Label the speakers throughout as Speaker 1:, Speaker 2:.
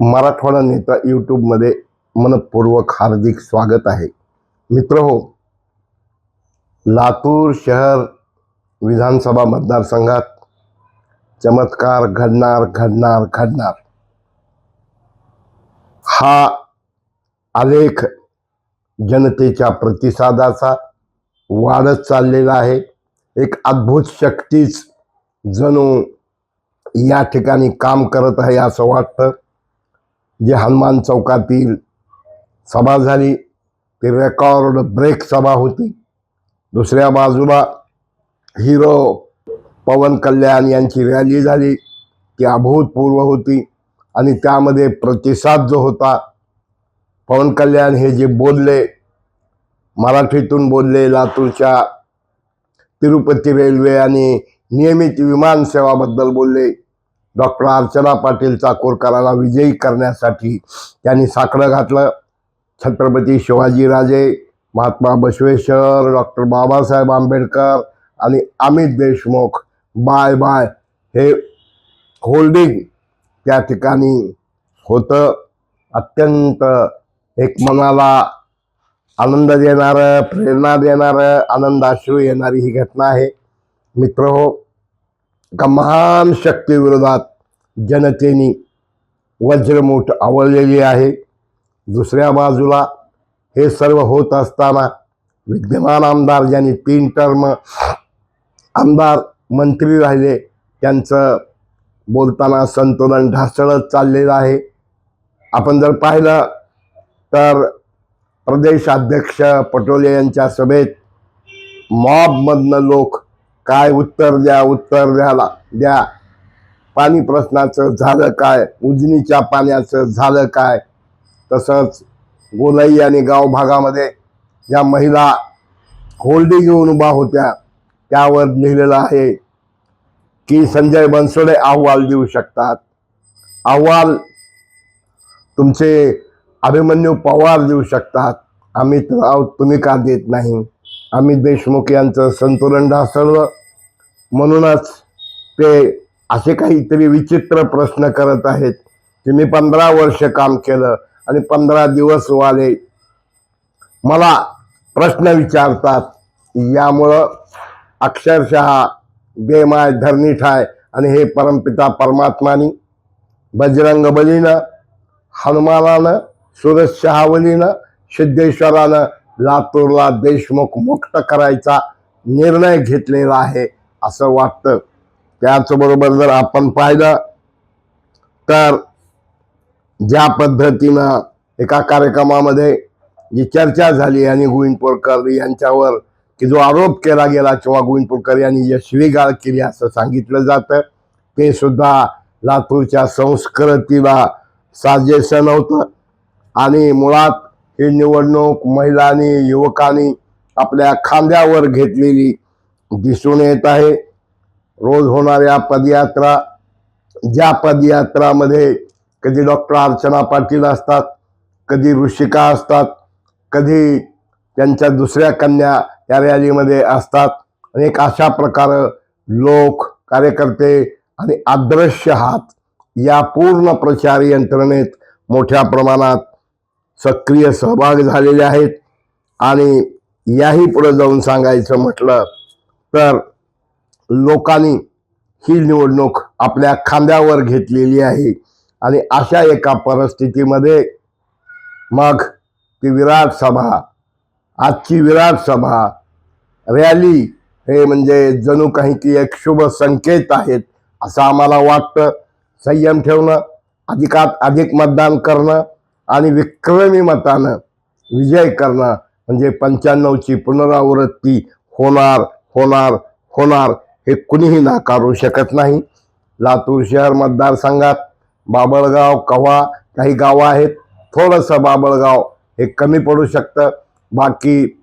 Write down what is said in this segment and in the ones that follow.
Speaker 1: मराठवाडा नेता यूट्यूबमध्ये मनपूर्वक हार्दिक स्वागत आहे. मित्र हो लातूर शहर विधानसभा मतदारसंघात चमत्कार घडणार घडणार घडणार. हा आलेख जनतेच्या प्रतिसादाचा वाढत चाललेला आहे. एक अद्भुत शक्तीच जणू या ठिकाणी काम करत आहे असं वाटतं. जे हनुमान चौकातील सभा झाली ती रेकॉर्ड ब्रेक सभा होती. दुसऱ्या बाजूला हिरो पवन कल्याण यांची रॅली झाली ती अभूतपूर्व होती. आणि त्यामध्ये प्रतिसाद जो होता पवन कल्याण हे जे बोलले मराठीतून बोलले लातूरच्या तिरुपती रेल्वे आणि नियमित विमानसेवाबद्दल बोलले डॉक्टर अर्चना पाटील चाकूरकराला विजयी करण्यासाठी त्यांनी साकडं घातलं. छत्रपती शिवाजीराजे महात्मा बसवेश्वर डॉक्टर बाबासाहेब आंबेडकर आणि अमित देशमुख. Bye bye. हे होल्डिंग त्या ठिकाणी होतं. अत्यंत एक मनाला आनंद देणारं प्रेरणा देणारं आनंदाश्रू येणारी ही घटना आहे. मित्र हो महान शक्तीविरोधात जनतेने वज्रमूठ आवळलेली आहे. दुसऱ्या बाजूला हे सर्व होत असताना विद्यमान आमदार ज्यांनी तीन टर्म आमदार मंत्री राहिले त्यांचं बोलताना संतुलन ढासळत चाललेलं आहे. आपण जर पाहिलं तर प्रदेशाध्यक्ष पटोले यांच्या सभेत मॉबमधनं लोक काय उत्तर द्या उत्तर द्याला द्या. पाणी प्रश्नाचं झालं काय? उजनीच्या पाण्याचं झालं काय? तसंच गोलाई आणि गाव भागामध्ये ज्या महिला होल्डिंग घेऊन उभा होत्या त्यावर लिहिलेलं आहे की संजय बनसोडे अहवाल देऊ शकतात. अहवाल तुमचे अभिमन्यू पवार देऊ शकतात. आम्ही राऊत तुम्ही का देत नाही? अमित देशमुख यांचं संतुलन ढासळलं. म्हणूनच ते असे काहीतरी विचित्र प्रश्न करत आहेत. की मी पंधरा वर्ष काम केलं आणि पंधरा दिवस वाले मला प्रश्न विचारतात. यामुळं अक्षरशः बेमाय धरणी ठाय आणि हे परमपिता परमात्मानी बजरंग बलीनं हनुमानानं सुरज शहावलीनं सिद्धेश्वरानं लातूरला देशमुख मुक्त करायचा निर्णय घेतलेला आहे असं वाटतं. त्याचबरोबर जर आपण पाहिलं तर ज्या पद्धतीनं एका कार्यक्रमामध्ये जी चर्चा झाली आणि गोविंदपूरकर यांच्यावर की जो आरोप केला गेला किंवा गोविंदपूरकर यांनी यशवीगाळ केली असं सांगितलं जातं ते सुद्धा लातूरच्या संस्कृतीला साजेसं नव्हतं. आणि मुळात ही निवडणूक महिलांनी युवकांनी आपल्या खांद्यावर घेतलेली दिसून येत आहे. रोज होणाऱ्या पदयात्रा ज्या पदयात्रामध्ये कधी डॉक्टर अर्चना पाटील असतात कधी ऋषिका असतात कधी त्यांच्या दुसऱ्या कन्या या रॅलीमध्ये असतात. आणि एक अशा प्रकारे लोक कार्यकर्ते आणि अदृश्य हात या पूर्ण प्रचार यंत्रणेत मोठ्या प्रमाणात सक्रिय सहभाग झालेले आहेत. आणि याही पुढे जाऊन सांगायचं म्हटलं तर लोकांनी ही निवडणूक आपल्या खांद्यावर घेतलेली आहे. आणि अशा एका परिस्थितीमध्ये मग ती विराट सभा आजची विराट सभा रॅली हे म्हणजे जणू काही की एक शुभ संकेत आहेत असं आम्हाला वाटतं. संयम ठेवणं अधिकात अधिक मतदान करणं आणि विक्रमी मतानं विजय करणं म्हणजे पंच्याण्णवची पुनरावृत्ती होणार होणार होणार. हे कुणीही नाकारू शकत नाही. लातूर शहर मतदारसंघात बाबळगाव कव्हा काही गावं आहेत. थोडंसं बाबळगाव हे कमी पडू शकतं. बाकी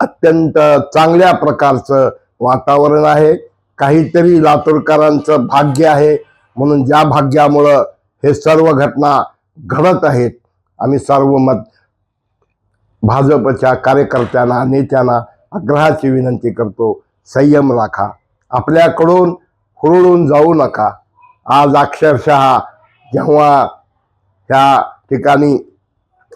Speaker 1: अत्यंत चांगल्या प्रकारचं वातावरण आहे. काहीतरी लातूरकरांचं भाग्य आहे. म्हणून ज्या भाग्यामुळं हे सर्व घटना घडत आहेत आम्ही सर्व मत भाजपच्या कार्यकर्त्यांना नेत्यांना आग्रहाची विनंती करतो. संयम राखा. आपल्याकडून हुरळून जाऊ नका. आज अक्षरशः जेव्हा त्या ठिकाणी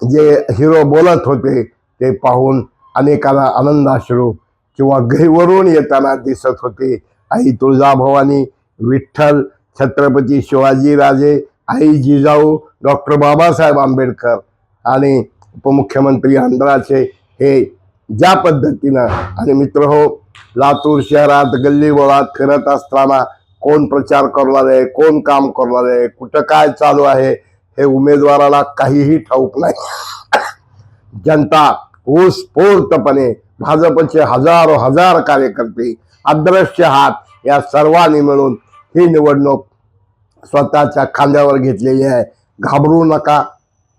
Speaker 1: जे हिरो बोलत होते ते पाहून अनेकांना आनंदाश्रू किंवा घरीवरून येताना दिसत होते. आई तुळजाभवानी विठ्ठल छत्रपती शिवाजीराजे आई जिजाऊ डॉक्टर बाबासाहेब आंबेडकर आणि उपमुख्यमंत्री आंध्राचे हे ज्या पद्धतीनं आणि मित्र हो लातूर शहरात गल्ली बोळात फिरत असताना कोण प्रचार करणार आहे कोण काम करणार आहे कुठं काय चालू आहे हे उमेदवाराला काहीही ठाऊक नाही. जनता उत्स्फूर्तपणे भाजपचे हजारो हजार कार्यकर्ते अदृश्य हात या सर्वांनी मिळून ही निवडणूक स्वतःच्या खांद्यावर घेतलेली आहे. घाबरू नका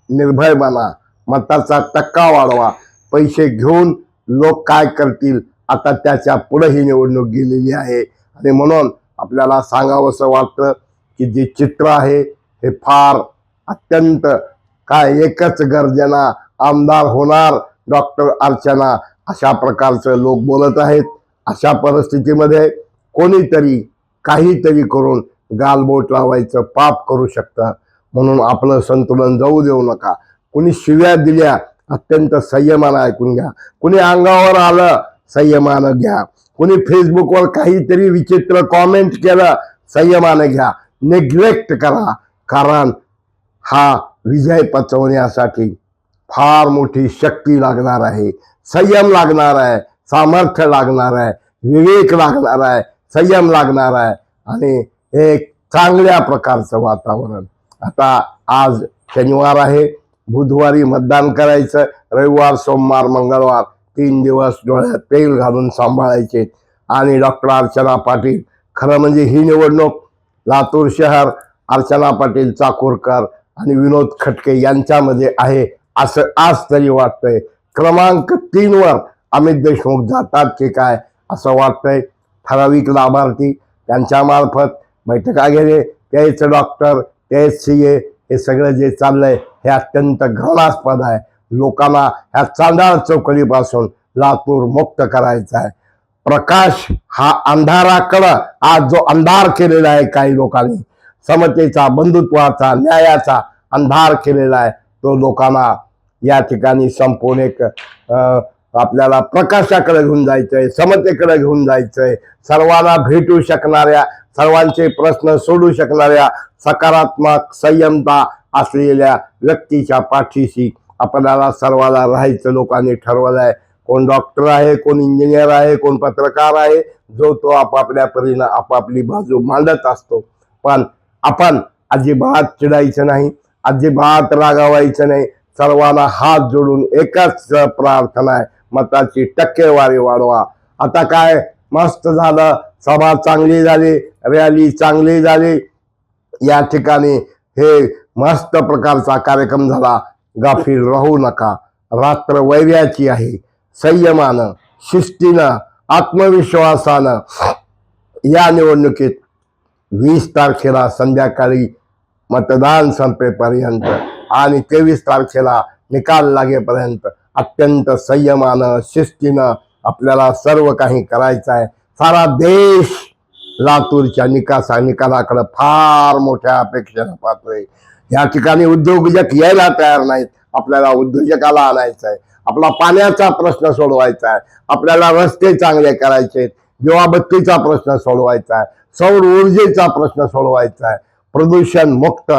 Speaker 1: निर्भय बना मताचा टक्का वाढवा. पैसे घेऊन लोक काय करतील? आता त्याच्या पुढे ही निवडणूक गेलेली आहे. आणि म्हणून आपल्याला सांगावंसं वाटतं की जे चित्र आहे हे फार अत्यंत काय एकच गर्जना आमदार होणार डॉक्टर अर्चना अशा प्रकारचं लोक बोलत आहेत. अशा परिस्थितीमध्ये कोणीतरी काहीतरी करून गालबोट लावायचं पाप करू शकतं. म्हणून आपलं संतुलन जाऊ देऊ नका. कुणी शिव्या दिल्या अत्यंत संयमानं ऐकून घ्या. कुणी अंगावर आलं संयमानं घ्या. कुणी फेसबुकवर काहीतरी विचित्र कॉमेंट केलं संयमानं घ्या. नेग्लेक्ट करा कारण हा विजय पचवण्यासाठी फार मोठी शक्ती लागणार आहे. संयम लागणार आहे सामर्थ्य लागणार आहे विवेक लागणार आहे संयम लागणार आहे आणि एक चांगल्या प्रकारचं वातावरण. आता आज शनिवार आहे. बुधवारी मतदान करायचं रविवार सोमवार मंगळवार तीन दिवस डोळ्यात तेल घालून सांभाळायचे. आणि डॉक्टर अर्चना पाटील खरं म्हणजे ही निवडणूक लातूर शहर अर्चना पाटील चाकूरकर आणि विनोद खटके यांच्यामध्ये आहे असं आज तरी वाटतंय. क्रमांक तीनवर अमित देशमुख जातात की काय असं वाटतंय? ठराविक लाभार्थी त्यांच्यामार्फत बैठका घेणे तेच डॉक्टर तेच सी ए हे सगळं जे चाललंय हे अत्यंत घृणास्पद आहे. लोकांना ह्या चांदाळ चौकडीपासून लातूर मुक्त करायचा आहे. प्रकाश हा अंधाराकडं आज जो अंधार केलेला आहे काही लोकांनी समतेचा बंधुत्वाचा न्यायाचा अंधार केलेला आहे. तो लोकांना या ठिकाणी संपूर्ण एक आपल्याला प्रकाशाकडे घेऊन जायचंय समतेकडे घेऊन जायचंय. सर्वांना भेटू शकणाऱ्या सर्वांचे प्रश्न सोडू शकणाऱ्या सकारात्मक संयमता असलेल्या व्यक्तीच्या पाठीशी आपल्याला सर्वाला राहायचं लोकांनी ठरवलं आहे कोण डॉक्टर आहे कोण इंजिनियर आहे कोण पत्रकार आहे जो तो आपापल्या परीनं आपापली बाजू मांडत असतो. पण आपण अजिबात चिडायचं नाही अजिबात रागावायचं नाही. सर्वांना हात जोडून एकच प्रार्थना आहे मताची टक्केवारी वाढवा. आता काय? मस्त झालं. सभा चांगली झाली रॅली चांगली झाली. या ठिकाणी हे मस्त प्रकारचा कार्यक्रम झाला. गाफील राहू नका. रात्र वैर्याची आहे. संयमानं शिस्तीनं आत्मविश्वासानं या निवडणुकीत वीस तारखेला संध्याकाळी मतदान संपेपर्यंत आणि तेवीस तारखेला निकाल लागेपर्यंत अत्यंत संयमानं शिस्तीनं आपल्याला सर्व काही करायचं आहे सारा देश लातूरच्या निकासा निकालाकडे फार मोठ्या अपेक्षेनं पाहतोय. या ठिकाणी उद्योजक यायला तयार नाहीत. आपल्याला उद्योजकाला आणायचं आहे आपला पाण्याचा प्रश्न सोडवायचा आहे. आपल्याला रस्ते चांगले करायचे आहेत. दिवाबत्तीचा प्रश्न सोडवायचा आहे. सौर ऊर्जेचा प्रश्न सोडवायचा आहे. प्रदूषण मुक्त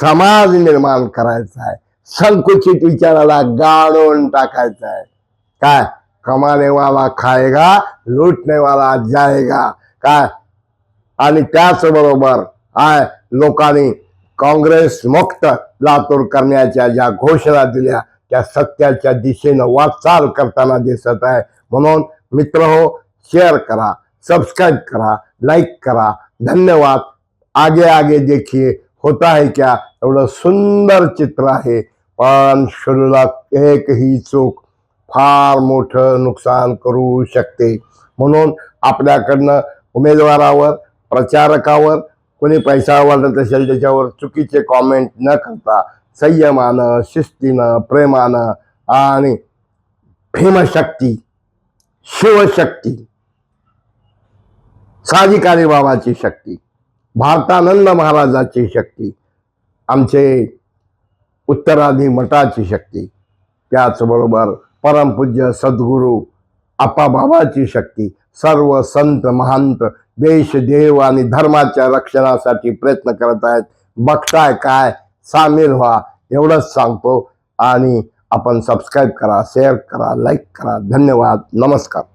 Speaker 1: समाज निर्माण करायचा आहे. संकुचित विचाराला गाळून टाकायचा आहे. काय? कमाने वाला खाएगा लूटने वाला काय? आणि त्याचबरोबर आय लोकांनी काँग्रेस मुक्त लातूर करण्याच्या ज्या घोषणा दिल्या त्या सत्याच्या दिशेनं वाटचाल करताना दिसत आहे. म्हणून मित्र हो शेअर करा सब्सक्राइब करा लाईक करा. धन्यवाद. आगे आगे देखिए होता है क्या? एवढं सुंदर चित्र आहे. पण शरीरात एक ही चूक फार मोठं नुकसान करू शकते. म्हणून आपल्याकडनं उमेदवारावर प्रचारकावर कोणी पैसा वाटत असेल त्याच्यावर चुकीचे कॉमेंट न करता संयमानं शिस्तीनं प्रेमानं आणि भीमशक्ती शिवशक्ती साधिकारी बाबाची शक्ती भारतानंद महाराजाची शक्ती आमचे उत्तराधी मठाची शक्ती त्याचबरोबर परमपूज्य सद्गुरू आपाबाबाची शक्ती सर्व संत महंत देश देव आणि धर्माच्या रक्षणासाठी प्रयत्न करत आहेत. बघताय काय? सामील व्हा. एवढंच सांगतो. आणि आपण सबस्क्राईब करा शेअर करा लाईक करा. धन्यवाद. नमस्कार.